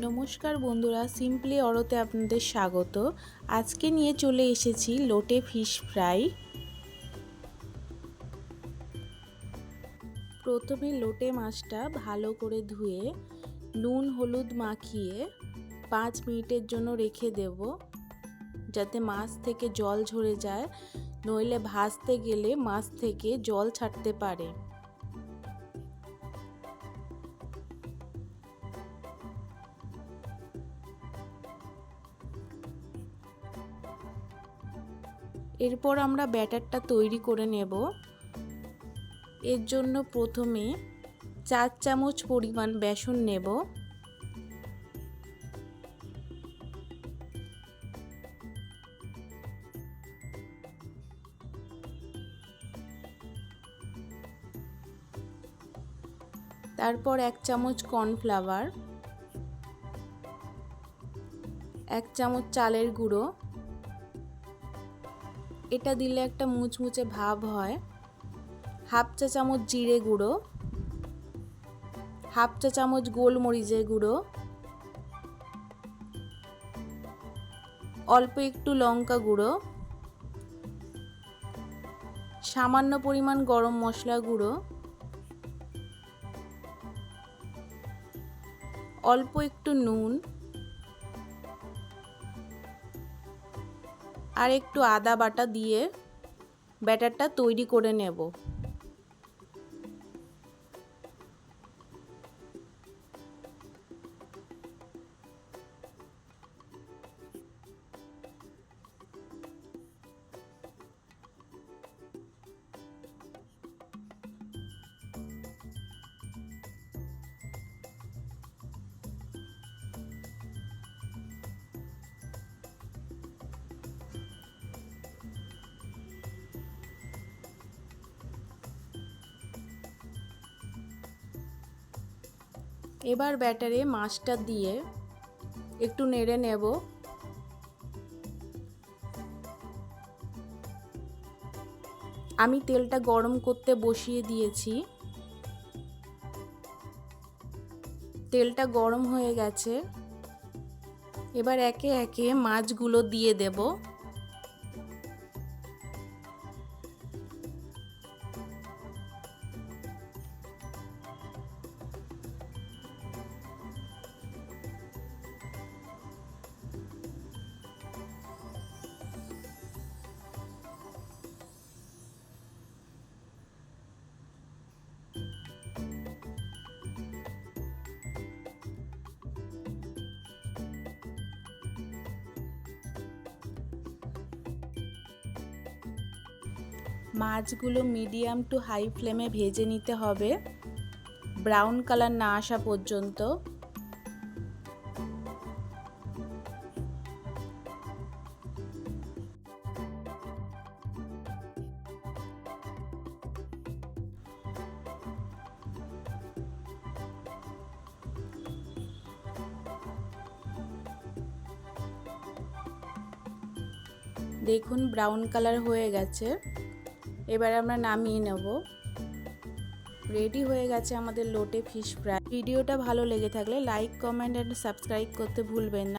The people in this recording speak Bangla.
নমস্কার বন্ধুরা সিম্পলি অরতে আপনাদের স্বাগত। আজকে নিয়ে চলে এসেছি লোটে ফিশ ফ্রাই। প্রথমে লোটে মাছটা ভালো করে ধুয়ে, নুন, হলুদ মাখিয়ে পাঁচ মিনিটের জন্য রেখে দেব, যাতে মাছ থেকে জল ঝরে যায়। নইলে ভাজতে গেলে মাছ থেকে জল ছাড়তে পারে। এরপর আমরা ব্যাটারটা তৈরি করে নেব। এর জন্য প্রথমে চার চামচ পরিমাণ বেসন নেব। তারপর এক চামচ কর্নফ্লাওয়ার, এক চামচ চালের গুঁড়ো এটা দিলে একটা মুচমুচে ভাব হয়। হাফ চা চামচ জিরে গুঁড়ো, হাফ চা চামচ গোলমরিচের গুঁড়ো, অল্প একটু লঙ্কা গুঁড়ো, সামান্য পরিমাণ গরম মশলা গুঁড়ো, অল্প একটু নুন আর একটু আদা বাটা দিয়ে ব্যাটারটা তৈরি করে নেব। এবার ব্যাটারে মাছটা দিয়ে একটু নেড়ে নেব। আমি তেলটা গরম করতে বসিয়ে দিয়েছি। তেলটা গরম হয়ে গেছে। এবার একে একে মাছগুলো দিয়ে দেবো। মাছগুলো মিডিয়াম টু হাই ফ্লেমে ভেজে নিতে হবে। ব্রাউন কালার না আসা পর্যন্ত। দেখুন, ব্রাউন কালার হয়ে গেছে। এবার আমরা নামিয়ে নেব। রেডি হয়ে গেছে আমাদের লোটে ফিশ ফ্রাই। ভিডিওটা ভালো লেগে থাকলে লাইক, কমেন্ট অ্যান্ড সাবস্ক্রাইব করতে ভুলবেন না।